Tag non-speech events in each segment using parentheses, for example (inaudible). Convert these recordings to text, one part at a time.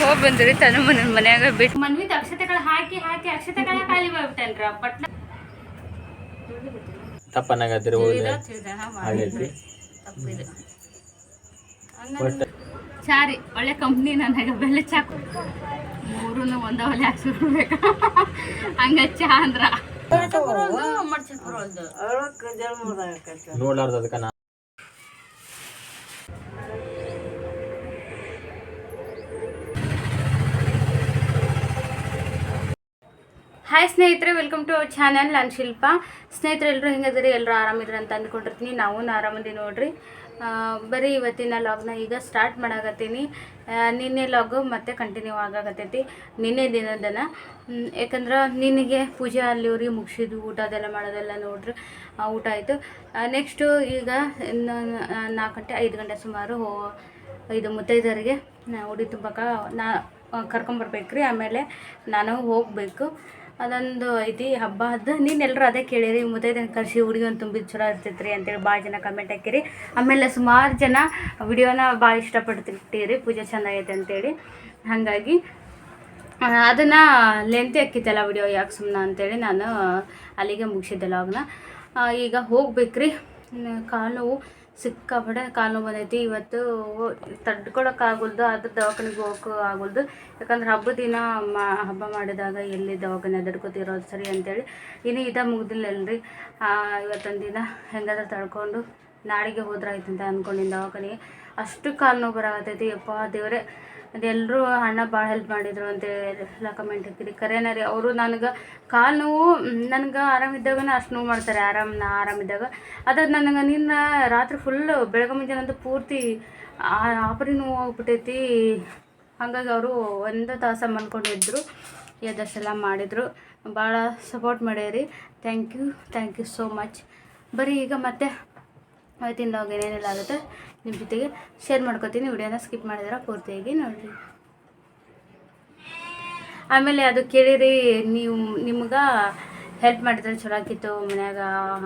ಹೋಗಿ ಬಂದ್ರಿ ತನು ಮನ ಮನ್ಯಾಗ ಬಿಟ್ಟು ಮನ್ವಿತ ಅಕ್ಷತೆಗಳು ಹಾಕಿ ಹಾಕಿ ಅಕ್ಷತೆಗಳ ಖಾಲಿ ಮಾಡ್ಬಿಟ್ಟನ್ರ ಪಟ್ಲ ತಪ್ಪನಾಗತ್ತಿರ ಆಗೈತಿ ಸಾರಿ ಒಳ್ಳೆ ಕಂಪ್ನಿ ನನಗ ಬೆಲೆ ಚಾಕು. ಮೂರೂ ಒಂದ ಒಲೆ ಹಾಕ್ಸಿರ್ಬೇಕ ಹಂಗ ಚಾ ಅಂದ್ರ. ನೋಡ್ಲಾರ್ದ ಅದಕ್ಕ ಹಾಯ್ ಸ್ನೇಹಿತರೆ ವೆಲ್ಕಮ್ ಟು ಅವರ್ ಚಾನಲ್ ನಾನು ಶಿಲ್ಪ. ಸ್ನೇಹಿತರೆ ಎಲ್ಲರೂ ಹೆಂಗದಿರಿ ಎಲ್ಲರೂ ಆರಾಮಿದ್ರಿ ಅಂತ ಅಂದ್ಕೊಂಡಿರ್ತೀನಿ. ನಾವು ಆರಾಮದಿ ನೋಡ್ರಿ. ಬರೀ ಇವತ್ತಿನ ಲಾಗ್ನ ಈಗ ಸ್ಟಾರ್ಟ್ ಮಾಡಾಕತ್ತೀನಿ. ನಿನ್ನೆ ಲಾಗ್ ಮತ್ತೆ ಕಂಟಿನ್ಯೂ ಆಗಾಕತ್ತೈತಿ. ನಿನ್ನೆ ದಿನದನ. ಯಾಕಂದ್ರೆ ನಿನಗೆ ಪೂಜೆ ಅಲ್ಲಿವ್ರಿಗೆ ಮುಗಿಸಿದ್ವು, ಊಟ ಅದೆಲ್ಲ ಮಾಡೋದೆಲ್ಲ ನೋಡ್ರಿ. ಊಟ ಆಯಿತು. ನೆಕ್ಸ್ಟು ಈಗ ನಾಲ್ಕು ಗಂಟೆ, ಐದು ಗಂಟೆ ಸುಮಾರು ಹೋ ಇದು ಮುತ್ತೈದರಿಗೆ ಉಡಿ ತುಂಬಕ್ಕೆ ನಾ ಕರ್ಕೊಂಬರ್ಬೇಕ್ರಿ. ಆಮೇಲೆ ನಾನು ಹೋಗಬೇಕು. ಅದೊಂದು ಐತಿ ಹಬ್ಬ. ಅದ ನೀನು ಎಲ್ಲರೂ ಅದೇ ಕೇಳಿರಿ. ಮುತ್ತೈದನ ಕರ್ಸಿ ಹುಡುಗಿ ಒಂದು ತುಂಬಿದ ಚಲೋ ಇರ್ತೈತ್ರಿ ಅಂತೇಳಿ ಭಾಳ ಜನ ಕಮೆಂಟ್ ಹಾಕಿರಿ. ಆಮೇಲೆ ಸುಮಾರು ಜನ ವಿಡಿಯೋನ ಭಾಳ ಇಷ್ಟಪಡ್ತಿರ್ತೀರಿ ಪೂಜೆ ಚೆನ್ನಾಗೈತೆ ಅಂತೇಳಿ. ಹಾಗಾಗಿ ಅದನ್ನು ಲೆಂತಿ ಹಾಕಿದ್ದಲ್ಲ ವಿಡಿಯೋ ಯಾಕೆ ಸುಮ್ಮನೆ ಅಂತೇಳಿ ನಾನು ಅಲ್ಲಿಗೆ ಮುಗಿಸಿದ್ದೆ ಲಾಗ್ನ ಈಗ ಹೋಗ್ಬೇಕ್ರಿ. ರೀ ಕಾಲು ನೋವು. ಸಿಕ್ಕಾಪಟ್ಟೆ ಕಾಲು ನೋವು ಬಂದೈತಿ. ಇವತ್ತು ತಡ್ಕೊಳಕ್ಕಾಗಲ್ದು ಅದ್ರ ದವಾಖಾನೆಗೆ ಹೋಗಕ್ಕೆ ಆಗಲ್ದು. ಯಾಕಂದ್ರೆ ಹಬ್ಬ ದಿನ ಮಾ, ಹಬ್ಬ ಮಾಡಿದಾಗ ಎಲ್ಲಿ ದವಾಖಾನೆ ದಡ್ಕೋತಿರೋದು ಸರಿ ಅಂತೇಳಿ ಇನ್ನು ಇದ ಮುಗ್ದಿಲ್ಲಲ್ರಿ ಇವತ್ತೊಂದು ದಿನ ಹೆಂಗಾದ್ರೂ ತಡ್ಕೊಂಡು ನಾಳೆಗೆ ಹೋದ್ರಾಯ್ತು ಅಂತ ಅಂದ್ಕೊಂಡಿನಿ ದವಾಖಾನೆಗೆ. ಅಷ್ಟು ಕಾಲು ನೋವು ಬರಾಕತ್ತೈತಿ. ಯಪ್ಪ ದೇವರೇ ಅದೆಲ್ಲರೂ ಅಣ್ಣ ಭಾಳ ಹೆಲ್ಪ್ ಮಾಡಿದ್ರು ಅಂತ ಎಲ್ಲ ಕಮೆಂಟ್ ಹಾಕಿರಿ ಕರೆನ ರೀ, ಅವರು ನನಗೆ ಕಾಲು ನೋವು ನನಗೆ ಆರಾಮಿದ್ದಾಗನ ಅಷ್ಟು ನೋವು ಮಾಡ್ತಾರೆ. ಆರಾಮ ಆರಾಮಿದ್ದಾಗ ಅದಾದ ನನಗೆ ನಿನ್ನ ರಾತ್ರಿ ಫುಲ್ಲು ಬೆಳಗ್ಗೆ ಮುಂಜಾನೆ ಅಂತ ಪೂರ್ತಿ ಆಪರಿ ನೋವು ಆಗ್ಬಿಟ್ಟೈತಿ ಹಾಗಾಗಿ ಅವರು ಒಂದು ತಾಸ ಮಲ್ಕೊಂಡಿದ್ರು ಎದ್ದಷ್ಟೆಲ್ಲ ಮಾಡಿದರು. ಭಾಳ support ಮಾಡ್ಯಾರಿ. Thank you thank you so much ಬರೀ ಈಗ ಮತ್ತೆ ಅವಾಗ ಏನೇನೆಲ್ಲ ಆಗುತ್ತೆ? ನಿಮ್ಮ ಜೊತೆಗೆ ಶೇರ್ ಮಾಡ್ಕೋತೀನಿ. ವಿಡಿಯೋನ ಸ್ಕಿಪ್ ಮಾಡಿದ್ರೆ ಪೂರ್ತಿಯಾಗಿ ನೋಡಿರಿ. ಆಮೇಲೆ ಅದು ಕೇಳಿರಿ ನೀವು ನಿಮ್ಗೆ ಹೆಲ್ಪ್ ಮಾಡಿದ್ರೆ ಚಲೋ ಆಕಿತ್ತು ಮನ್ಯಾಗ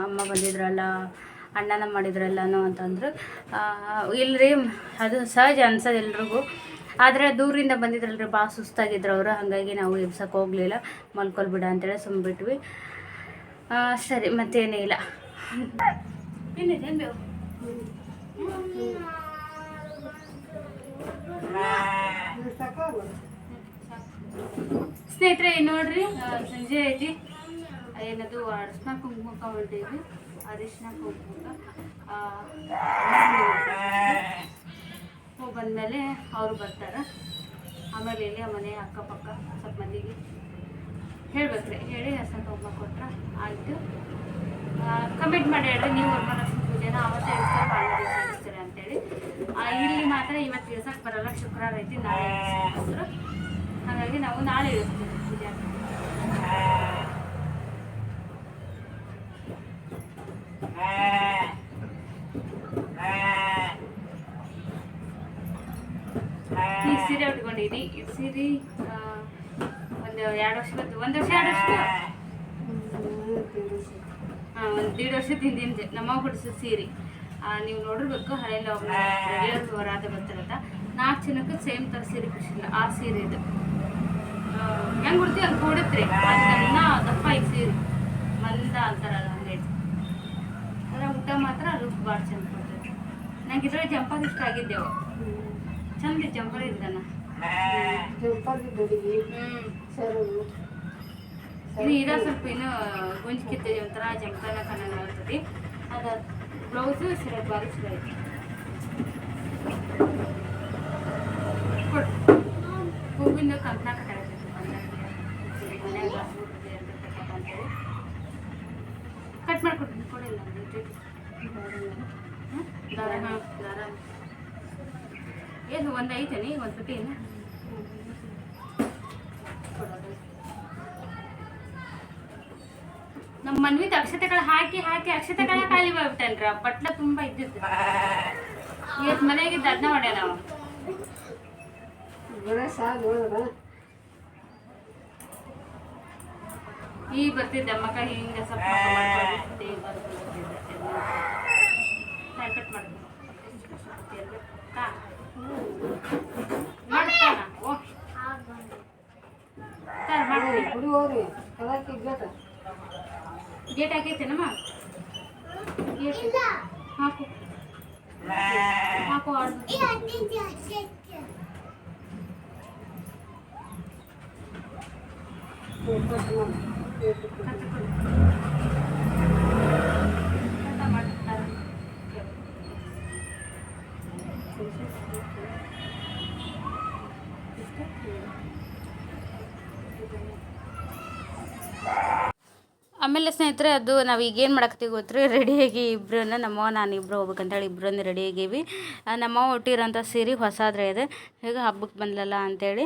ಅಮ್ಮ ಬಂದಿದ್ರಲ್ಲ ಅಣ್ಣನ ಮಾಡಿದ್ರಲ್ಲನೋ ಅಂತಂದ್ರೆ. ಇಲ್ಲರಿ ಅದು ಸಹಜ ಅನ್ಸೋದು ಎಲ್ರಿಗೂ. ಆದರೆ ದೂರಿಂದ ಬಂದಿದ್ರಲ್ರಿ ಭಾಳ ಸುಸ್ತಾಗಿದ್ರು ಅವರು. ಹಾಗಾಗಿ ನಾವು ಎಬ್ಸಕ್ಕೆ ಹೋಗಲಿಲ್ಲ. ಮಲ್ಕೊಲ್ ಬಿಡ ಅಂತೇಳಿ ಸುಮ್ಬಿಟ್ವಿ ಆ, ಸರಿ ಮತ್ತೇನೇ ಇಲ್ಲ ಏನಿದೆ ಬೇವು ಸ್ನೇಹಿತರೆ, ನೋಡ್ರಿ, ಸಂಜೆ ಐತಿ ಏನದು, ಅರಿಶಿನ ಕುಂಕುಮಕ್ಕ ಹೊರಟೇವಿ ಅರಿಶಿನ ಕುಂಕುಮಕ್ಕ ಹೋಗಿ ಬಂದಮೇಲೆ ಅವರು ಬರ್ತಾರೆ. ಆಮೇಲೆ ಇಲ್ಲಿ ಮನೆ ಅಕ್ಕಪಕ್ಕ ಸ್ವಲ್ಪ ಮಂದಿಗೆ ಹೇಳ್ಬೇಕ್ರಿ. ಹೇಳಿ, ಅರ್ಶನ ಕುಂಕುಮ ಕೊಟ್ರೆ ಆಯಿತು. ಕಮೆಂಟ್ ಮಾಡಿ ಹೇಳ್ರಿ, ನೀವು ವರಮಹಾಲಕ್ಷ್ಮಿ ಪೂಜೆನ ಅವತ್ತೇ ಇರ್ತಾರೆ ಭಾಳ ದಿವಸ ಇರ್ತಾರೆ ಅಂತೇಳಿ. ಇಲ್ಲಿ ಮಾತ್ರ ಇವತ್ತು ಇಳಿಸಕ್ಕೆ ಬರಲ್ಲ, ಶುಕ್ರವಾರ ಐತಿ, ನಾಳೆ ಹಾಗಾಗಿ ನಾವು ನಾಳೆ ಇಳಿಸ್ತೀವಿ ಪೂಜೆ ಈ ಸೀರೆ ಉಟ್ಕೊಂಡಿನಿ ಈ ಸೀರೆ ಒಂದು ಎರಡು ವರ್ಷ ಒಂದು ವರ್ಷ ಎರಡು ವರ್ಷ? ಒಂದು ದೀಡ್ ವರ್ಷದ ಹಿಂದೆ ನಮ್ಮ ಕೊಡಿಸೋ ಸೀರೆ. ನೀವು ನೋಡಿರ್ಬೇಕು ಹಳೆ ರೆಗ್ಯುಲರ್ ವರಾದ ಬರ್ತಿರತ್ತ ನಾಲ್ಕು ಜನಕ್ಕೆ ಸೇಮ್ ಥರ ಸೀರೆ ಖುಷಿಲ್ಲ ಆ ಸೀರೆ ಇದು. ಹೆಂಗೆ ಕೊಡ್ತೀವಿ ಅದು ಕೊಡುತ್ತೆ ಅದನ್ನ ದಪ್ಪ ಈ ಸೀರೆ. ಮಂದ ಅಂತಾರಲ್ಲ ಹಂಗೈತಿ ಅದರ ಊಟ ಮಾತ್ರ ಲುಕ್ ಭಾಳ ಚಂದ ಕೊಡ್ತೈತಿ. ನಂಗೆ ಇದ್ರಲ್ಲಿ ಜಂಪಾಗ ಇಷ್ಟ ಆಗಿದ್ದೆವು ಚಂದ ಜಂಪರ್ ಇದ್ದಾನ ಹ್ಞೂ ಇನ್ನು ಇದ ಸ್ವಲ್ಪ ಇನ್ನು ಗುಂಜ್ಕಿತ್ತದೆ ಒಂಥರ ಜಂಪನ ಕಣ್ಣ ಆಗ್ತದೆ. ಅದು ಬ್ಲೌಸು ಸರಿ ಬಾರಿ ಚಲೋ ಐತಿ. ಹೂವಿನ ಕಟ್ ಮಾಡ್ಕೊಡ್ತೀನಿ ಕೊಡಿಲ್ಲ ಏನು ಒಂದು ಐತೆ ನೀ ಒಂದು ಸತಿ ಕೊಡೋದು ಹಾಕಿ ಹಾಕಿ ಅಕ್ಷತೆ ಕಣ ಖಾಲಿ ಬರ್ಬಿಟ್ಟನ್ರ ಬಟ್ಲ ತುಂಬಾ ಇದ್ದಿದ್ದು. ಇವತ್ತು ಮನೆಗಿದ್ದ ಅದನ್ನ ಮಾಡ್ಯ ನಾವು ಈಗ ಬರ್ತಿದ್ದೆ ಮಕ್ಕ ಹಿಂಗ ಸ್ವಲ್ಪ ಕಟ್ ಮಾಡ್ತೀನಿ ಮಾಡ್ತಾನ ಗೇಟ್ ಹಾಕೈತೇನಮ್ಮ ಗೇಟ್ ಹಾಕು ಹಾಕು ಆಡ್ದು ಆಮೇಲೆ ಸ್ನೇಹಿತರೆ, ಅದು ನಾವು ಈಗ ಏನು ಮಾಡಾಕತ್ತೀವಿ ಗೊತ್ತ್ರಿ? ರೆಡಿಯಾಗಿ ಇಬ್ಬರನ್ನ ನಮ್ಮವ್ವ, ನಾನು ಇಬ್ಬರು ಹೋಗ್ಬೇಕಂತೇಳಿ ಇಬ್ಬರನ್ನ ರೆಡಿ ನಮ್ಮವ್ವ ಹುಟ್ಟಿರೋಂಥ ಸೀರೆ ಹೊಸಾದ್ರೆ ಇದೆ. ಈಗ ಹಬ್ಬಕ್ಕೆ ಬಂದಲಲ್ಲ ಅಂತೇಳಿ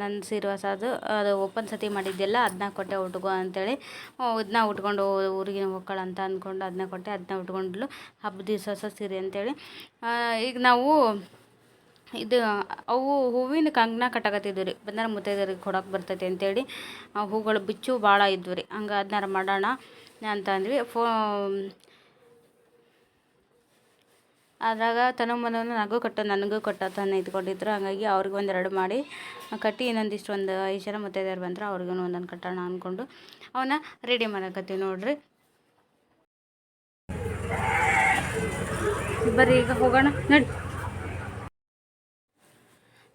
ನನ್ನ ಸೀರೆ ಹೊಸದು, ಅದು ಓಪನ್ ಸತಿ ಮಾಡಿದ್ದೆಲ್ಲ ಅದನ್ನ ಕೊಟ್ಟೆ ಉಟ್ಕೊ ಅಂತೇಳಿ ಅದನ್ನ ಉಟ್ಕೊಂಡು ಊರಿಗೆ ಹೋಗ್ಕೊಳ್ಳ ಅಂತ ಅಂದ್ಕೊಂಡು ಅದನ್ನ ಕೊಟ್ಟೆ ಅದನ್ನ ಉಟ್ಕೊಂಡ್ಲು ಹಬ್ಬದ ದಿವಸ ಹೊಸ ಸೀರೆ ಅಂತೇಳಿ ಈಗ ನಾವು ಇದು, ಅವು ಹೂವಿನ ಕಂಕಣ ಕಟ್ಟಕತ್ತಿದ್ವಿ ರೀ. ಬಂದಾರ ಮುತ್ತೈದೆಯರಿಗೆ ಕೊಡಕ್ಕೆ ಬರ್ತೈತಿ ಅಂತೇಳಿ ಆ ಹೂಗಳು ಬಿಚ್ಚು ಭಾಳ ಇದ್ವು ರೀ. ಹಂಗೆ ಅದನ್ನಾರ ಮಾಡೋಣ ಅಂತ ಅಂದ್ವಿ. ಫೋ, ಅದ್ರಾಗ ತನು ಮನನು ನನಗೂ ಕಟ್ಟು, ನನಗೂ ಕೊಟ್ಟ ತನ್ನ ಇದ್ಕೊಂಡಿದ್ರು. ಹಂಗಾಗಿ ಅವ್ರಿಗೆ ಒಂದೆರಡು ಮಾಡಿ ಕಟ್ಟಿ ಇನ್ನೊಂದಿಷ್ಟು ಒಂದು ಐದು ಜನ ಮುತ್ತೈದೆಯರು ಬಂದ್ರೆ. ಅವ್ರಿಗೂ ಒಂದೊಂದು ಕಟ್ಟೋಣ ಅಂದ್ಕೊಂಡು ಅವನ್ನ ರೆಡಿ ಮಾಡಕತ್ತೀವಿ ನೋಡ್ರಿ. ಬರ್ರಿ ಈಗ ಹೋಗೋಣ. ನಡಿ.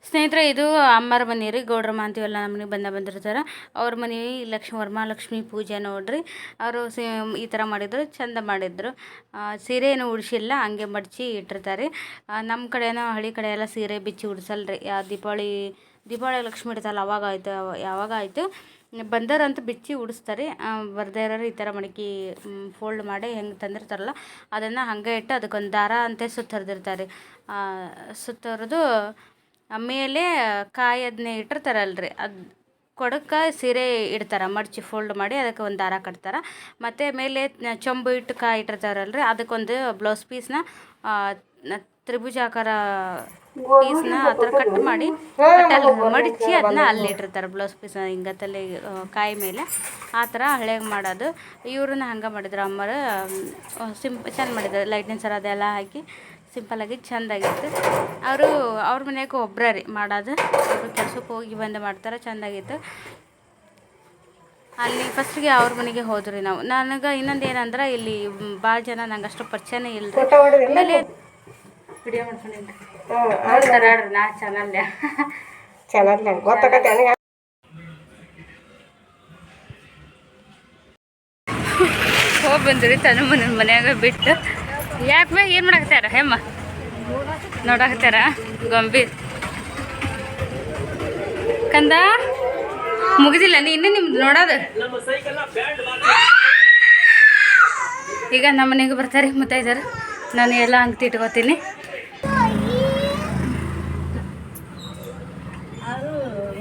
ಸ್ನೇಹಿತರೆ, ಇದು ಅಮ್ಮರ ಮನೆ ರೀ, ಗೌಡ್ರ ಅಂತೀವಲ್ಲ, ನಮ್ಮ ಮನೆಗೆ ಬಂದ ಬಂದಿರ್ತಾರೆ. ಅವ್ರ ಮನೆ ಲಕ್ಷ್ಮಿ, ವರಮಹಾಲಕ್ಷ್ಮಿ ಪೂಜೆ ನೋಡ್ರಿ. ಅವರು ಈ ಥರ ಮಾಡಿದ್ರು, ಚಂದ ಮಾಡಿದ್ರು. ಸೀರೆ ಏನು ಉಡ್ಸಿಲ್ಲ, ಹಂಗೆ ಮಡಚಿ ಇಟ್ಟಿರ್ತಾರೆ. ನಮ್ಮ ಕಡೆನೋ, ಹಳ್ಳಿ ಕಡೆ ಎಲ್ಲ ಸೀರೆ ಬಿಚ್ಚಿ ಉಡಿಸಲ್ರಿ. ಯಾವ ದೀಪಾವಳಿ ದೀಪಾವಳಿ ಲಕ್ಷ್ಮಿ ಇಡ್ತಲ್ಲ, ಅವಾಗ ಆಯಿತು, ಯಾವಾಗ ಆಯಿತು. ಬಂದರಂತೂ ಬಿಚ್ಚಿ ಉಡಿಸ್ತಾರೆ. ಬರ್ದೇ ಇರೋರು ಈ ಥರ ಮಡಕಿ ಫೋಲ್ಡ್ ಮಾಡಿ ಹೆಂಗೆ ತಂದಿರ್ತಾರಲ್ಲ, ಅದನ್ನು ಹಂಗೆ ಇಟ್ಟು ಅದಕ್ಕೊಂದು ದಾರ ಅಂತ ಸುತ್ತರ್ದಿರ್ತಾರೆ. ಸುತ್ತರಿದು ಆಮೇಲೆ ಕಾಯಿ ಅದನ್ನೇ ಇಟ್ಟಿರ್ತಾರಲ್ರಿ. ಅದು ಕೊಡಕ್ಕೆ ಸೀರೆ ಇಡ್ತಾರೆ, ಮಡಚಿ ಫೋಲ್ಡ್ ಮಾಡಿ ಅದಕ್ಕೆ ಒಂದು ದಾರ ಕಟ್ತಾರೆ. ಮತ್ತು ಮೇಲೆ ಚೊಂಬು ಇಟ್ಟು ಕಾಯಿ ಇಟ್ಟಿರ್ತಾರಲ್ರಿ, ಅದಕ್ಕೊಂದು ಬ್ಲೌಸ್ ಪೀಸ್ನ ತ್ರಿಭುಜಾಕಾರ ಪೀಸ್ನ ಆ ಥರ ಕಟ್ ಮಾಡಿ ಕಟ್ಟಲ್ಲಿ ಮಡಚಿ ಅದನ್ನ ಅಲ್ಲಿ ಇಟ್ಟಿರ್ತಾರೆ ಬ್ಲೌಸ್ ಪೀಸ್ನ ಹಿಂಗೆ ತಲೆ ಕಾಯಿ ಮೇಲೆ. ಆ ಥರ ಹಳೆಗೆ ಮಾಡೋದು. ಇವ್ರನ್ನ ಹಂಗೆ ಮಾಡಿದ್ರು ಅಮ್ಮರು. ಸಿಂಪ್, ಚೆಂದ ಮಾಡಿದ್ರು ಲೈಟಿನ ಸರ ಅದೆಲ್ಲ ಹಾಕಿ. ಸಿಂಪಲ್ಲಾಗಿ ಚೆಂದಾಗಿತ್ತು ಅವರು ಅವ್ರ ಮನ್ಯಾಗ ಒಬ್ಬರೇ ರೀ ಮಾಡೋದು. ಅವರು ಕೆಲಸಕ್ಕೆ ಹೋಗಿ ಬಂದು ಮಾಡ್ತಾರೆ ಚೆಂದಾಗಿತ್ತು ಅಲ್ಲಿ ಫಸ್ಟಿಗೆ ಅವ್ರ ಮನೆಗೆ ಹೋದ್ರಿ ನಾವು. ನನಗೆ ಇನ್ನೊಂದು ಏನಂದ್ರೆ ಇಲ್ಲಿ ಭಾಳ ಜನ ನಂಗೆ ಅಷ್ಟು ಪರಿಚಯನೇ ಇಲ್ಲ ಆಮೇಲೆ ವಿಡಿಯೋ ನಾ ಚಾನಲ್ಯ ಗೊತ್ತಾಗತ್ತೆ ಹೋಗಿ ಬಂದ್ರಿ ತನ್ನ ಮನ ಮನ್ಯಾಗ ಬಿಟ್ಟು. ಯಾಕೆ ಬೇ, ಏನು ಮಾಡಾಕತ್ತಾರ ಹೆಮ್ಮ. ನೋಡಾಕತ್ತಾರ ಗೊಂಬಿ ಕಂದ, ಮುಗಿದಿಲ್ಲ, ನೀ ಇನ್ನೂ ನಿಮ್ದು ನೋಡೋದು? ಈಗ ನಮ್ಮ ಮನೆಗೆ ಬರ್ತಾರೆ ಮುತ್ತೈದರು ನಾನು ಎಲ್ಲ ಅಂಗಡಿ ಇಟ್ಕೋತೀನಿ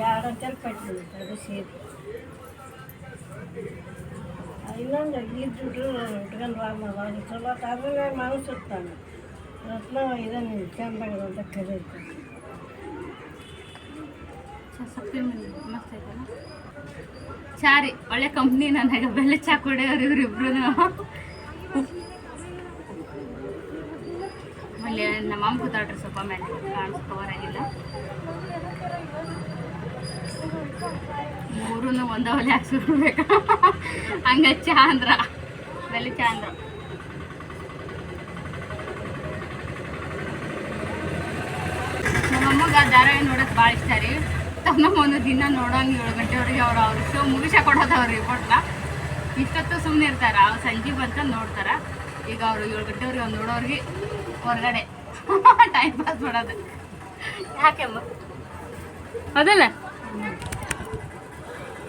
ಎರಡು ಅಂತೇಳಿ ಕಟ್ಟಿದ್ರು ಅದು ಸೀರೆ ಇನ್ನೊಂದು ಇದ್ಬಿಟ್ರು ಉಟ್ಕೊಂಡು ಮಾಡಿ ಚಲೋ ಅದ್ರ ಮನಸ್ಸು ಇರ್ತಾನೆ ರತ್ನ ಇದನ್ನು ಚಂದಾಗದ ಅಂತ ಕರೀತಾನೆ ಚಾ ರೀ ಒಳ್ಳೆ ಕಂಪ್ನಿ ನನಗೆ ಬೆಲೆ ಚಾ ಕುಡಿಯೋರು ಇವ್ರಿಬ್ರು ಅಲ್ಲಿ ನಮ್ಮ ಅಮ್ಮ ಕೂತಾಡ್ರಿ ಸ್ವಲ್ಪ ಮೇಲೆ ಕಾಣಿಸ್ ಮೂರೂ ಒಂದ ಒಲೆ ಹಾಕ್ಸಿಡ್ಬೇಕು ಹಂಗ ಚಾ ಅಂದ್ರ ಬೆಲೆ ಚಾ ಅಂದ್ರ ಆ ಧಾರಾವಾಹಿ ನೋಡಕ್ ಭಾಳ ಇಷ್ಟ ರೀ. ತಮ್ಮ ಒಂದು ದಿನ ನೋಡೋಂಗೆ ಏಳು ಗಂಟೆವರೆಗೆ ಅವ್ರು ಅವ್ರ ಶೋ ಮುಗಿಸ ಕೊಡೋದವ್ರಿ ಕೊಟ್ಲ ಇಷ್ಟೊತ್ತು ಸುಮ್ಮನೆ ಇರ್ತಾರೆ. ಅವ್ರು ಸಂಜೆ ಬಂತ ನೋಡ್ತಾರ. ಈಗ ಅವರು ಏಳು ಗಂಟೆವರೆಗೆ ಅವ್ರು ನೋಡೋರಿಗೆ ಹೊರಗಡೆ. ಟೈಮ್ (laughs) ಪಾಸ್ ಮಾಡೋದು. ಯಾಕೆಮ್ಮ ಹೌದಲ್ಲ ಶೋ ಕೆಲಸ ಕಡೆ ಸಾಮಾರ್ಗ ಜಾತ್ರೆ ಮಾಡೋಣ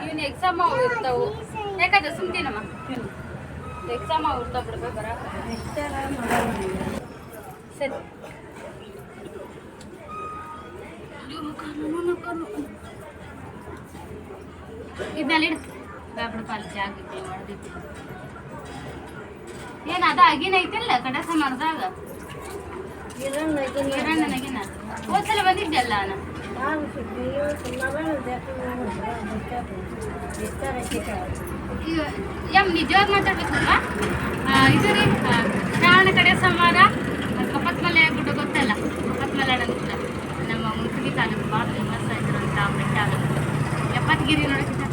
ಇವನ್ ಎಕ್ಸಾಮ್ ಅವು ಇರ್ತಾವು ಯಾಕಂದ್ರೆ ಸುಮ್ತೀನಮ್ಮ ಎಕ್ಸಾಮ್ ಅವು ಇರ್ತಾವ ಬಿಡ್ಬೇಕು ಬರ ಎಷ್ಟರ ಮಾಡೋಣ ಸರಿ ಇದನ್ನೆಲ್ಲ ಆಗಿತ್ತು ಏನು ಅದ ಆಗಿನ ಐತಿಲ್ಲ ಕಡೆ ಮರದಾಗ ಹೋದ್ಸಲ ಬಂದಿದ್ದೆಲ್ಲ ನಾನು ಯಮ್, ನಿಜವಾಗಿ ಇದು ರೀ ಶ್ರಾವಣ ಕಡೆ ಸೋಮವಾರ ಕಪ್ಪತ್ಮಲೆ ಗುಡ್ಡ ಗೊತ್ತಲ್ಲ? ಕಪ್ಪತ್ಮಲೆ ಅಂತ ನಮ್ಮ ಮುನ್ಸಿಗಿ ತಾಲೂಕು ಭಾಳ ಫೇಮಸ್ ಆಗಿರೋಂಥ ಬೆಟ್ಟ ಎಪ್ಪತ್ತು ಎಪ್ಪತ್ಗಿರಿ ನೋಡೋಕ್ಕಿಂತ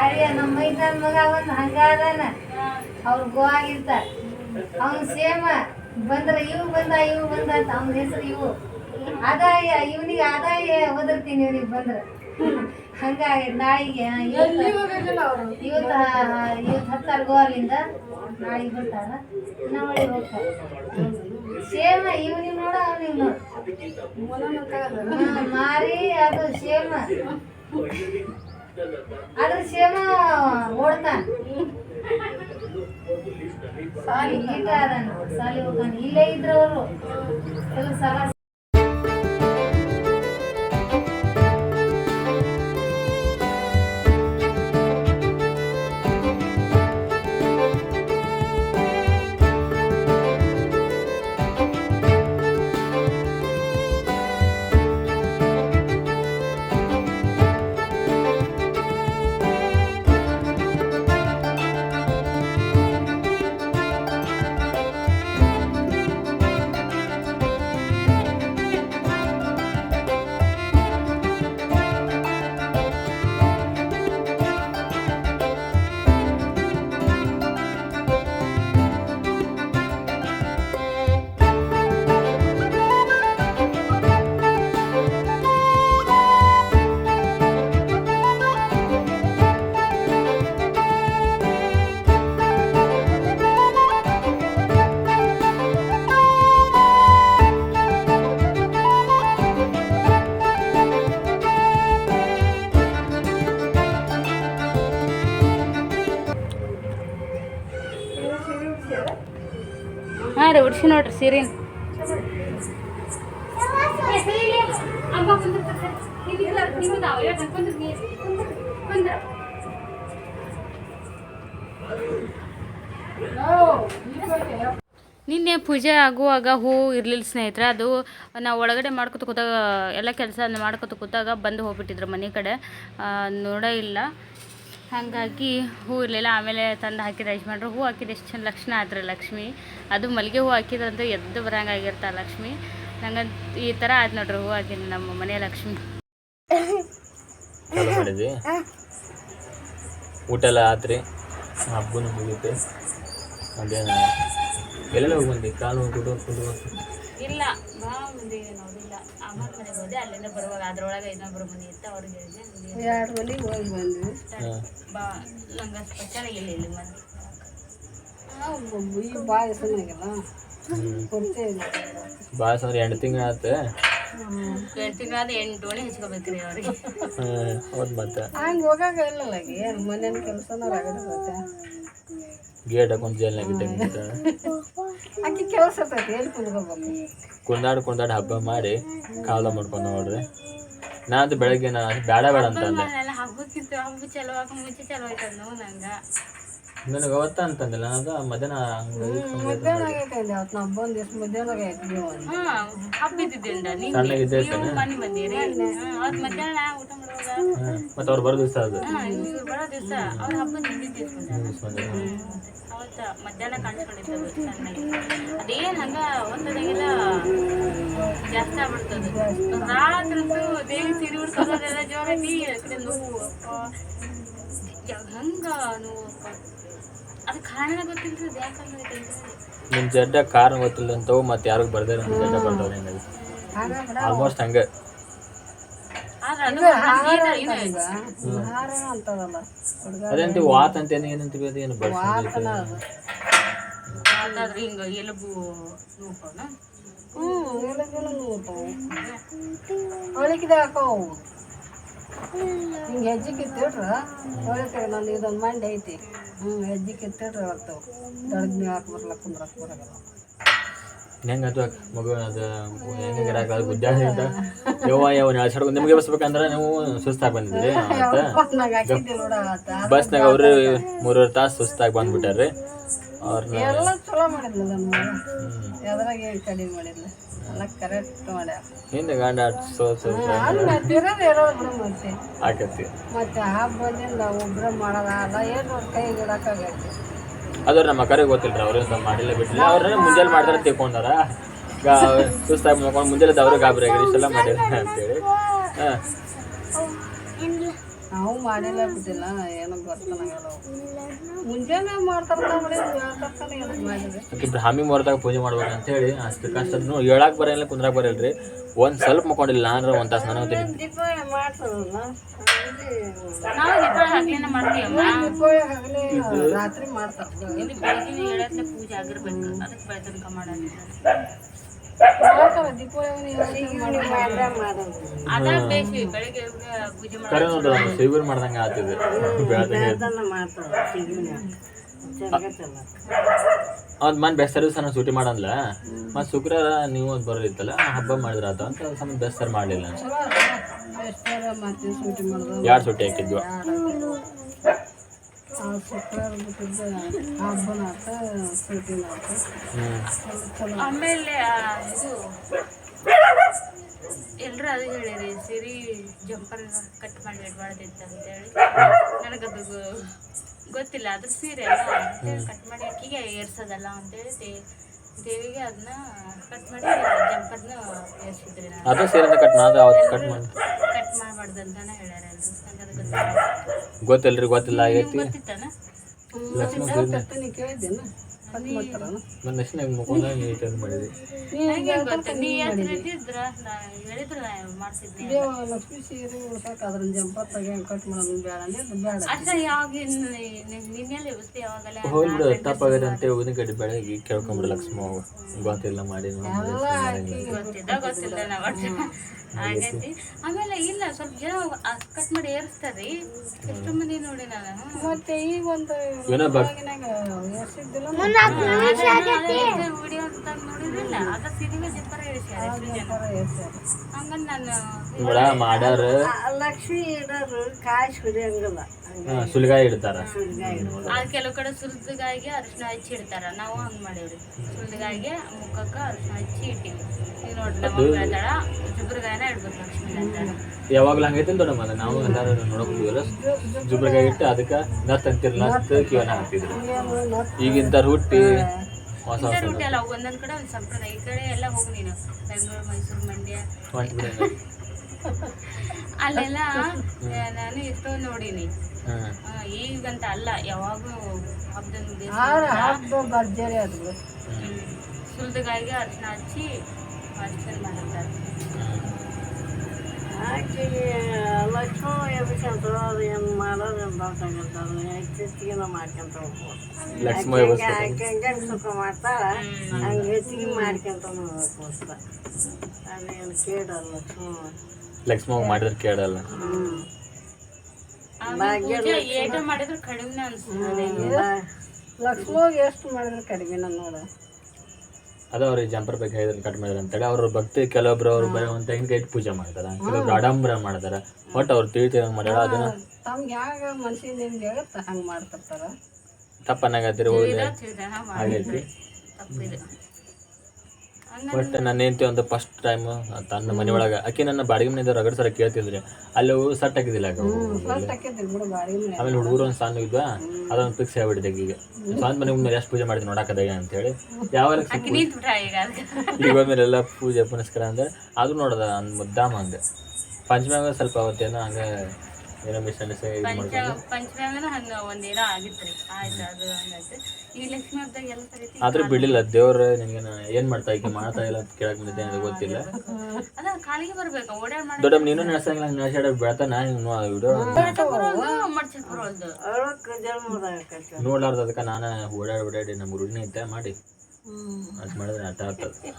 ಅಯ್ಯ ನಮ್ಮ ಮೈದಾನ ಮಗ ಒಂದ್ ಹಂಗ ಅದಾನ. ಅವ್ರು ಗೋವಾಗಿರ್ತಾರ ಅವ್ನು ಸೇಮ. ಬಂದ್ರ ಇವ್ ಬಂದ ಇವ್ ಬಂದ ಅಂತ ಅವ್ನ ಹೆಸರು ಇವು. ಆದಾಯ ಇವನಿಗೆ ಆದಾಯ ಒದರ್ತೀನಿ ಇವನಿಗೆ ಬಂದ್ರ. ಹಂಗಾಗಿ ನಾಳೆಗೆ ಇವತ್ತು ಇವತ್ತು ಹತ್ತಾರ ಗೋಲಿಂದ ನಾಳೆಗೆ ಬರ್ತಾರ. ನಾಳೆ ಹೋಗ್ತಾರ ಸೇಮ ಇವನಿಗೆ ನೋಡ ನೀವು ನೋಡ. ಹಾ, ಮಾರಿ ಅದು ಸೇಮ ಅದ್ರ ಸೇಮ ಓಡ್ತಾನ ಸಾಲಿ ಗೀತ ಅದಾನ ಸಾಲಿ ಹೋಗ್ತಾನೆ. ಇಲ್ಲೇ ಇದ್ರವರು ಕೆಲಸ ಹಾ ರೀ, ಉಡ್ಸಿ ನೋಡ್ರಿ ಸೀರಿನ್. ನಿನ್ನೆ ಪೂಜೆ ಆಗುವಾಗ ಹೂ ಇರಲಿಲ್ಲ ಸ್ನೇಹಿತರೆ, ಅದು ನಾವು ಒಳಗಡೆ ಮಾಡ್ಕೊತ ಕೂತಾಗ, ಎಲ್ಲ ಕೆಲಸ ಮಾಡ್ಕೊತ ಕೂತಾಗ ಬಂದು ಹೋಗ್ಬಿಟ್ಟಿದ್ರು ಮನೆ ಕಡೆ ನೋಡೇ ಇಲ್ಲ ಹಾಗಾಗಿ ಹೂ ಇರಲಿಲ್ಲ, ಆಮೇಲೆ ತಂದು ಹಾಕಿದ ಯಜಮಾನ್ರು, ಹೂ ಹಾಕಿದ ಎಷ್ಟು ಚಂದ ಲಕ್ಷಣ ಆದ್ರೆ ಲಕ್ಷ್ಮಿ. ಅದು ಮಲ್ಲಿಗೆ ಹೂ ಹಾಕಿದ್ರಂತ ಎದ್ದು ಬರಂಗಾಗಿರ್ತಾಳೆ ಲಕ್ಷ್ಮಿ. ನಂಗಂತ ಈ ಥರ ಆಯ್ತು ನೋಡ್ರಿ ಹೂ ಹಾಕಿದ್ ನಮ್ಮ ಮನೆ ಲಕ್ಷ್ಮಿ. ಊಟ ಎಲ್ಲ ಆತ್ರಿ. ಹಬ್ಬನು ಮುಗಿಯುತ್ತೆ ಅದೇನು ಎಲ್ಲೆಲ್ಲ ಹೋಗಿ ಬಂದಿ ಕಾಲು ಕುಡು ಇಲ್ಲ ಬಾ ಮಂದಿ ನೋಡಿಲ್ಲ. ಅಮ್ಮನ ಮನೆಗೆ ಹೋದೆ ಅಲ್ಲಿಂದ ಬರುವಾಗ ಅದ್ರೊಳಗೆ ಇನ್ನೊಬ್ರು ಮನೆ ಇತ್ತು ಅವ್ರಿಗೆ ಹೇಳಿದೆ ಎರಡು ಮನೆಗೆ ಹೋಗಿ ಬಂದ್ವಿ ಬಾ ನಂಗೆ ಸ್ಪೆಷಲ್ ಇಲ್ಲ ಇಲ್ಲಿ ಮಂದಿ ಬಾಯಿ ಇಲ್ಲ. ಅಂದ್ರೆ ಎಂಟು ತಿಂಗಳು ಆತು? ಎಂಟು ತಿಂಗಳಾದ ಎಂಟು ಓಣಿ ಹಚ್ಕೋಬೇಕ್ರಿ ಅವ್ರಿಗೆ. ಹ್ಞೂ ಹೌದು ಮತ್ತೆ. ಹಂಗೆ ಹೋಗಾಕ ಇಲ್ಲಲ್ಲ ಏನು ಮನೇನ ಕೆಲಸನ ಗೇಟ್ ಹಾಕೊಂಡು ಜೈಲ್ನಾಗ ಇಟ್ಟಾಗ (laughs) ಆಕೆ ಕೆಲಸ ಇರ್ತೈತಿ ಎಲ್ಲಿ ಕುಂದ್ಕೋಬೇಕು ಕುಂದಾಡ್ ಕುಂದಾಡ್ ಹಬ್ಬ ಮಾಡಿ ಕಾಲ ಮಾಡ್ಕೊಂಡು ನೋಡ್ರಿ. ನಾ ಅಂತೂ ಬೆಳಗ್ಗೆ ನಾ ಬೇಡ ಬೇಡ ಅಂತ ಅಂದೆ. ಹಬ್ಬಕ್ಕಿಂತ ಹಬ್ಬ ಚಲೋ ಮುಂಚೆ ಚಲೋ ಆಯ್ತದ ನೋವು ನಂಗೆ. ನನಗೆ ಅವತ್ತ ಅಂತಂದಿಲ್ಲ ಅದು ಮಧ್ಯಾಹ್ನ ಮಧ್ಯಾಹ್ನ ಆಗೈತೆ ನಾವು ಬಂದು ಎಷ್ಟು ಮಧ್ಯಾಹ್ನ ಆಗೈತೆ ನೀವು ಅಂದೆ. ಹಾ ಹಬ್ಬ ಇದ್ದಿದ್ದರಿಂದ ನೀವು ಸಣ್ಣಗಿದ್ದೆ ನೀವು ಮನೆ ಬಂದಿರಿ ಅವ್ರ ಮಧ್ಯಾಹ್ನ ಊಟ ಮಾಡುವಾಗ. ಮತ್ತೆ ಅವ್ರು ಬರೋ ದಿವಸ ಅದು? ಹಾ ಇವ್ರು ಬರೋ ದಿವಸ. ಅವ್ರ ಹಬ್ಬ ನಿಂತಿದ್ದೆ ಅವತ್ತ ಮಧ್ಯಾಹ್ನ ಕಾಣಿಸ್ಕೊಂಡಿರ್ತದೆ ಚೆನ್ನಾಗಿ. ಅದೇನ್ ಹಂಗ ಒಂದದಾಗೆಲ್ಲ ಜಾಸ್ತಿ ಆಗ್ಬಿಡ್ತದೆ. ರಾತ್ರಿ ದೇವಿ ಸೀರೆ ಜೋರಾಗಿ ನೋವು ಹಂಗ ನೋವು ನಿಮ್ ಜಡ್ಡ ಕಾರಣ ಗೊತ್ತಿಲ್ಲ ಅಂತವು ಮತ್ತೆ ಯಾರಿಗೂ ಬರ್ದೇ ಇರೋ ಜಡ್ಡ ಬರ್ತಾವ ಆಲ್ಮೋಸ್ಟ್ ಹಂಗೆ. ಅದಂತ ವಾತ್ ಅಂತ ಏನಂತ ಏನು ಹಿಂಗ ಎಲುಬು ಹಿಂಗೆ ಹೆಜ್ಜೆ ಕಿತ್ತಿಡ್ರೆ ಒಳಗೆ ನಾನು ಇದೊಂದು ಮಂಡಿ ಐತಿ. ಹ್ಞೂ ಹೆಜ್ಜೆ ಕಿತ್ತಿಟ್ರೆ ಬರ್ತಾವೆ ದೊಡ್ಡ ಹಾಕಿ ಬರ್ಲಕ್ಕ ಕುಂದ್ರಕ್ಕೆ ಬರಲ್ಲ. ಹೆಂಗೆ ಅದು ಮಗು ಅದು ಹೆಂಗೆ ಅದು ಗುದ್ದಾಡಿ ಯವ್ವ ಯಾವ ಎಳ್ಸಾಡ್ಕೊಂಡು ನಿಮಗೆ ಬಸ್ಬೇಕಂದ್ರೆ ನೀವು ಸುಸ್ತಾಗಿ ಬಂದಿದ್ರಿ ಅಂತ ಬಸ್ನಾಗ ಅವರು ಮೂರುವರೆ ತಾಸು ಸುಸ್ತಾಗಿ ಬಂದ್ಬಿಟ್ಟಾರ್ರಿ. ಅವ್ರನ್ನ ಎಲ್ಲ ಚಲೋ ಮಾಡಿದ್ಲು ಏನು ಕಡಿಮೆ ಮಾಡಿದ್ಲು ಕರೆಕ್ಟ್ ಮಾಡ್ಯಾರ ಹಿಂದೆ ಗಂಡ ಇರೋದು ಮತ್ತೆ. ಆಕತಿ. ಮತ್ತೆ ಹಬ್ಬದಿಂದ ಒಬ್ಬರೇ ಮಾಡೋದಲ್ಲ ಏನು ಕೈ ಇಡಕ್ಕಾಗೈತಿ ಅದ್ರ ನಮ್ಮ ಅವ್ರಿಂದ ಮಾಡಿಲ್ಲ ಬಿಟ್ಟಿಲ್ಲ ಅವ್ರನ್ನ ಮುಂಜಾನೆ ಮಾಡ್ತಾರೆ ತಿಳ್ಕೊಂಡಾರ ಸುಸ್ತಾಗಿ ಮಾಡ್ಕೊಂಡು ಮುಂಜಾನೆ ಅವ್ರಿಗೆ ಗಾಬರಿ ಆಗಿರಿ ಇಷ್ಟೆಲ್ಲ ಮಾಡಿಲ್ಲ ಅಂತೇಳಿ. ಹಾಂ. ನಾವು ಮಾಡಿಲ್ಲ ಬಿಟ್ಟಿಲ್ಲ ಏನೋ ಬರ್ತಾನ ಮುಂಜಾನೆ ಮಾಡ್ತಾರೆ ಬ್ರಾಹ್ಮಿ ಮುಹೂರ್ತಾಗ ಪೂಜೆ ಮಾಡ್ಬೇಕು ಅಂತ ಹೇಳಿ ಅಷ್ಟು ಕಷ್ಟ. ನೀವು ಹೇಳಕ್ ಬರಲ್ಲ ಕುಂದ್ರಾಕ್ ಬರಲ್ರಿ ಒಂದ್ ಸ್ವಲ್ಪ ಮಕ್ಕೊಂಡಿಲ್ಲ ಅಂದ್ರೆ ಒಂದ್ ತಾಸು ನಾನು ಗೊತ್ತಿಲ್ಲ ದೀಪಾವಳಿ ಮಾಡ್ತಾರಲ್ಲ ನಾವು ದೀಪಾವಳಿ ಹಗ್ಲಿನ ಮಾಡ್ತೀವಮ್ಮ ದೀಪಾವಳಿ ಹಗಲೇ ರಾತ್ರಿ ಮಾಡ್ತಾರ. ಇಲ್ಲಿ ಬೆಳಗಿನ ಏಳತ್ಲೆ ಪೂಜೆ ಆಗಿರ್ಬೇಕು. ಅದಕ್ಕೆ ಬೆಳತನಕ ಮಾಡೋದು ಮಾಡ್ತಾರ ಸಿಗುರ್ ಮಾಡ್ದಂಗ ಆತಿದೆ (laughs) ಬೆಳಗ್ಗೆ ಅವ್ನ ಮನ್ ಬೆಸ್ತರ ದಿವಸ ನಾನು ಸೂಟಿ ಮಾಡಂದ್ಲ? ಮತ್ ಶುಕ್ರವಾರ ನೀವು ಒಂದು ಬರೋದಿತ್ತಲ್ಲ ಹಬ್ಬ ಮಾಡಿದ್ರ ಆತ ಅಂತ ಸಮಯ ಬೆಸ್ತರ ಮಾಡಲಿಲ್ಲ ಮತ್ತೆ ಎರಡು ಸೂಟಿ ಹಾಕಿದ್ವು? ಬಿಟ್ಟಿದ್ದ ಹಬ್ಬನ ಆತ ಆತ ಆಮೇಲೆ ಇದು ಎಲ್ರು ಅದು ಹೇಳಿರಿ ಸಿರಿ ಜಂಪರ್ ಕಟ್ ಮಾಡಿ ಇಡಬಾರ್ದಿತ್ತು ಅಂತೇಳಿ ನನಗದು ಗೊತ್ತಿಲ್ಲ ಅದ್ರ ಸೀರೆ ಅಲ್ಲ ಅಂತೇಳಿ ಕಟ್ ಮಾಡಿ ಅಕ್ಕಿಗೆ ಏರ್ಸೋದಲ್ಲ ಅಂತೇಳಿ ಹೇಳಿ ದೇವಿಗೆ ಅದನ್ನ ಕಟ್ ಮಾಡಿ ಜಂಪರ್ನ ಏರ್ಸಿದ್ರಿ ಅದು ಕಟ್ ಮಾಡಿ ಕಟ್ ಮಾಡಿ. ಮಾಡಬಾರ್ದು ಅಂತಾನೆ ಹೇಳ್ಯಾರ ಗೊತ್ತಿಲ್ರಿ ಗೊತ್ತಿಲ್ಲ. ಆಗೈತಿ. ಲಕ್ಷ್ಮಣ ನನ್ನ ಎಷ್ಟು ನಂಗೆ ಮುಖಂಡ ನೀ ಟರ್ನ್ ಮಾಡಿದ್ವಿ ನಂಗೆ ಗೊತ್ತ ನೀ ಯಾತ್ರ ಇದ್ದಿದ್ರ ನಾ ಹೇಳಿದ್ರ ನಾ ಮಾಡ್ತಿದ್ನಿ ದೇವ ಲಕ್ಷ್ಮೀ ಸೀರೆ ಉಳ್ಸಕ್ಕೆ ಅದ್ರ ಜಂಪರ್ ತೆಗಿ ಕಟ್ ಮಾಡೋದು ಬೇಡ ಅಂದ್ರೆ ಬೇಡ. ಹೋಗಿ ಅಂತ ಉದಿನ ಬೆಳಗ್ಗೆ ಕೇಳ್ಕೊಂಬಿಡು ಲಕ್ಷ್ಮ ಅವ್ವ. ಗೊತ್ತಿಲ್ಲ ಮಾಡಿ ಆಗೈತಿ ಆಮೇಲೆ ಇಲ್ಲ ಸ್ವಲ್ಪ ಜನ ಕಟ್ ಮಾಡಿ ಏರಿಸ್ತಾರ್ರಿ ಎಷ್ಟೋ ಮಂದಿ ನೋಡಿ ನಾನು. ಮತ್ತೆ ಈಗ ಒಂದು ವಿಡಿಯೋ ಅಂತ ನೋಡಿದ್ರಿಲ್ಲ ಅದ ಸಿನಿಮಾ ಜಿಪ್ಪರ ಇಳಿಸ್ಯಾರ ಎಷ್ಟೋ ಜನ ಹಂಗಂದ್ ನಾನು ಮಾಡ್ಯಾರ. ಲಕ್ಷ್ಮಿ ಇಡೋರು ಕಾಯಿ ಸುರಿಯಂಗಿಲ್ಲ ಸುಲಿಗಾಯಿ ಇಡ್ತಾರ. ಆ ಕೆಲವು ಕಡೆ ಸುರಿದಗಾಯಿಗೆ ಅರಿಶಿನ ಹಚ್ಚಿ ಇಡ್ತಾರ. ನಾವು ಹಂಗ್ ಮಾಡೇವ್ರಿ. ಸುರಿದಗಾಯಿಗೆ ಮುಖಕ್ಕ ಅರಿಶಿನ ಹಚ್ಚಿ ಇಟ್ಟಿವಿ. ಈಗ ನೋಡ್ರಿ ನಮ್ಮ ಹೇಳ್ತಾಳ ಜುಬ್ರಗಾಯನ ಇಡ್ಬೇಕು ಲಕ್ಷ್ಮಿ ಅಂತಾರ ಯಾವಾಗ್ಲೂ ಹಂಗೈತಿ ದೊಡ್ಡಮ್ಮ ನಾವು ಎಲ್ಲಾರು ನೋಡಕ್ಕಿವಲ್ಲ ಜುಬ್ರಗಾಯಿ ಇಟ್ಟು ಅದಕ್ಕೆ ನತ್ ಅಂತಿರ್ ನತ್ ಕಿವನ ಹಾಕ್ತಿದ್ರು. ಈಗಿಂತ ರೊಟ್ಟಿ ಹೊಸ ರೂಟ್ ಅಲ್ಲ ಒಂದೊಂದ್ ಕಡೆ ಒಂದ್ ಸಂಪ್ರದಾಯ. ಈ ಕಡೆ ಎಲ್ಲ ಹೋಗಿ ನೀನು ಬೆಂಗಳೂರು ಮೈಸೂರು ಮಂಡ್ಯ. ಅಲ್ಲೆಲ್ಲ ನಾನು ಎಷ್ಟೋ ನೋಡೀನಿ. ಈಗಂತ ಅಲ್ಲ ಯಾವಾಗೂ ಹಬ್ಬದ ಭರ್ಜರಿ ಅದು. ಸುಲ್ದಗಾಯಿಗೆ ಅರ್ಶನ ಹಚ್ಚಿ ಅರ್ಚನೆ ಮಾಡ್ತಾರೆ. ಲಕ್ಷ್ಮೀ ಲಕ್ಷ್ಮಣ ಅದು ಏನು ಮಾಡೋದು ಮಾಡ್ಕೊಂತ ಹೋಗ್ಬೋದು. ಲಕ್ಷ್ಮ ಆಕೆ ಹೆಂಗೆ ಸುಖ ಮಾಡ್ತಾಳ ಹಂಗೆ ಹೆಚ್ಚಿಗೆ ಮಾಡ್ಕೊಂತ ಹೋಗ್ಬೇಕು ಅದೇನು ಕೇಳಲ್ಲ ಲಕ್ಷ್ಮಣ ಲಕ್ಷ್ಮ ಮಾಡಿದ್ರೆ ಕೇಳಲ್ಲ. ಏಟ ಮಾಡಿದ್ರೆ ಕಡಿಮೆ ಅನ್ಸ್ತದೆ ಲಕ್ಷ್ಮಿಗೆ ಎಷ್ಟು ಮಾಡಿದ್ರೆ ಕಡಿಮೆ ನಾನು ನೋಡ. ಅದ ಅವ್ರಿಗೆ ಜಂಪರ್ ಬೇಕು ಹೇಳಿದ್ರೆ ಕಟ್ ಮಾಡಿದ್ರೆ ಅಂತೇಳಿ ಅವ್ರ ಭಕ್ತಿ ಕೆಲವೊಬ್ರು ಅವ್ರು ಬರೀ ಒಂದು ತೆಂಗಿನ ಇಟ್ಟು ಪೂಜೆ ಮಾಡ್ತಾರ. ಕೆಲವೊಬ್ರು ಆಡಂಬರ ಮಾಡ್ತಾರ. ಒಟ್ಟು ಅವ್ರು ತಿಳಿತ ಮಾಡ್ಯಾರ ಅದನ್ನ ತಮ್ಗೆ ಯಾವ ಮನ್ಸಿನ ನಿಮ್ಗೆ ಹೇಳುತ್ತ ಹಂಗೆ ಮಾಡ್ತಿರ್ತಾರ. ತಪ್ಪನ್ನಾಗತ್ತಿರ ಹೋಗಿ ಆಗೈತಿ ತಪ್ಪಿದೆ. ಬಟ್ ನನ್ನ ಹೆಂಡತಿ ಒಂದು ಫಸ್ಟ್ ಟೈಮ್ ತನ್ನ ಮನೆ ಒಳಗೆ. ಆಕೆ ನನ್ನ ಬಾಡಿಗೆ ಮನೆಯಿಂದ ರಗಡ್ ಸರ ಕೇಳ್ತಿದ್ರಿ. ಅಲ್ಲಿ ಅವು ಸಟ್ ಹಾಕಿದಿಲ್ಲ ಆಗ ಮನೆ. ಆಮೇಲೆ ಹುಡುಗರು ಒಂದು ಸಣ್ಣ ಇದ್ವಾ? ಅದೊಂದು ಫಿಕ್ಸ್ ಆಗ್ಬಿಟ್ಟಿದೆ ಈಗ. ಸ್ವಂತ ಮನೆ ಮುಂದೆ ಎಷ್ಟು ಪೂಜೆ ಮಾಡಿದ್ವಿ ನೋಡಕ್ಕದಾಗ ಅಂತೇಳಿ ಹೇಳಿ. ಯಾವ ಈಗ ಅದಕ್ಕೆ ಎಲ್ಲ ಪೂಜೆ ಪುನಸ್ಕಾರ ಅಂದ್ರೆ ಅದು ನೋಡದ ಅಂದ್ ಮುದ್ದಾಮ ಹಂಗೆ ಪಂಚಮ್ಯಾಗ ಸ್ವಲ್ಪ ಅವತ್ತೇನೋ ಹಂಗೆ ಏನೋ ಮಿಸ್ಅಂಡರ್ಸ್ಟ್ಯಾಂಡಿಂಗ್ ಇದು ಪಂಚ ಮಾಡ್ಕೊಂಡು. ಪಂಚಮ್ಯಾಗನ ಹಂಗ ಒಂದೇನೋ ಆಗಿತ್ರಿ ಆಯ್ತು ಅದು ಹಂಗಾಯ್ತು ಈ ಲಕ್ಷ್ಮಿ ಹಬ್ಬದಾಗ ಎಲ್ಲ ಆದ್ರೂ ಬಿಡ್ಲಿಲ್ಲ ದೇವ್ರು ನಿನಗೆ ಏನು ಮಾಡ್ತಾ ಈಗ ಮಾಡ್ತಾ ಇಲ್ಲ ಅಂತ ಕೇಳಕ್ ಬಂದಿದ್ದೆ ನನಗೆ ಗೊತ್ತಿಲ್ಲ. ಅದ ಕಾಲಿಗೆ ಬರ್ಬೇಕು ಓಡಾಡ್ ಮಾಡಿ ದೊಡ್ಡ ನೀನು ನಡೆಸಂಗಿಲ್ಲ ನಡೆಸಾಡ ಬೆಳ್ತಾನ ಹಿಂಗೆ ವಿಡಿಯೋ ಮಡ್ಚಕ್ ಬರೋಲ್ದು ಅವಳಕ್ಕೆ ಜನ್ಮದಾಗ ನೋಡ್ಲಾರ್ದ ಅದಕ್ಕೆ ನಾನು ಓಡಾಡಿ ಓಡಾಡಿ ನಮ್ಮ ಹುಡುಗನೇ ಇದ್ದೆ ಮಾಡಿ. ಅದು ಮಾಡಿದ್ರೆ ಆಟ ಆಗ್ತದೆ.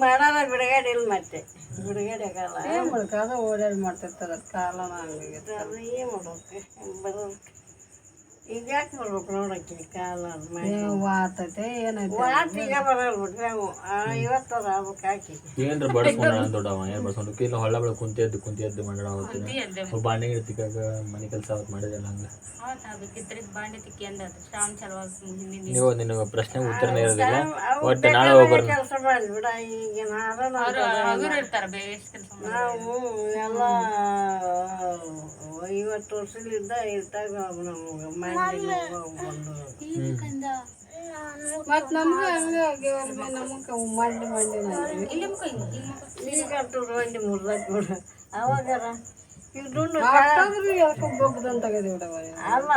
ಮಾಡಾರ ಬಿಡುಗಡೆ ಇಲ್ಲ ಮತ್ತೆ. ಬಿಡುಗಡೆ ಆಗಲ್ಲ. ಏನು ಓಡಾಡಿ ಮಾಡ್ತಿರ್ತಾರ ಕಾಲನ ಏನು ಮಾಡೋಕೆ ಬರೋಕೆ ಈಗ ಯಾಕೆ ಬರ್ಬೇಕು ನೋಡಕ್ಕೆ ಕಾಲ ವಾತೈತೆ ಏನೈತೆ? ವಾತ ಈಗ ಬರಲ್ಲ ಇವತ್ತು ಇವತ್ತದ ಅದಕ್ಕೆ ಹಾಕಿ ಏನ್ರ ಬಡಿಸ್ಕೊಂಡ ದೊಡ್ಡವ ಏನ್ ಬಡಿಸ್ಕೊಂಡು? ಇಲ್ಲ ಹೊಳ್ಳ ಬೆಳೆ ಕುಂತಿ ಎದ್ದು ಕುಂತಿ ಎದ್ದು ಮಾಡೋಣ ಅವತ್ತಿನ ಎದ್ದೆ. ಬಾಂಡೆ ತಿಕ್ಕಾಗ ಮನೆ ಕೆಲಸ ಅವತ್ತು ಮಾಡಿದೆಲ್ಲ ಹಂಗೆ. ಅವತ್ತು ಬಾಂಡೆ ತಿಕ್ಕಿ ಅಂದ ಶಾಮ್ ಚಲುವಾಗ ನೀವು ನಿನಗೆ ಪ್ರಶ್ನೆಗೆ ಉತ್ತರನೇ ಇರೋದಿಲ್ಲ. ಒಟ್ಟು ನಾಳೆ ಒಬ್ಬರು ಕೆಲಸ ಮಾಡಿ ಬಿಡ ಈಗ ನಾವು ಎಲ್ಲ ಐವತ್ತು ವರ್ಷದಿಂದ ಇರ್ತಾಗ ನಮ್ಗೆ ಮಂದಿ ನಮ್ಗ ಹಂಗ ಆಗ್ಯಾವಲ್ಲ ನಮಗೆ ಮಂಡಿ ಮಂಡಿ ಮಂಡಿ ಇಲ್ಲಿ ಮುರ್ದಾಕ್ ಅವಾಗಾರ. ಬಿಡವ ಅಲ್ಲ.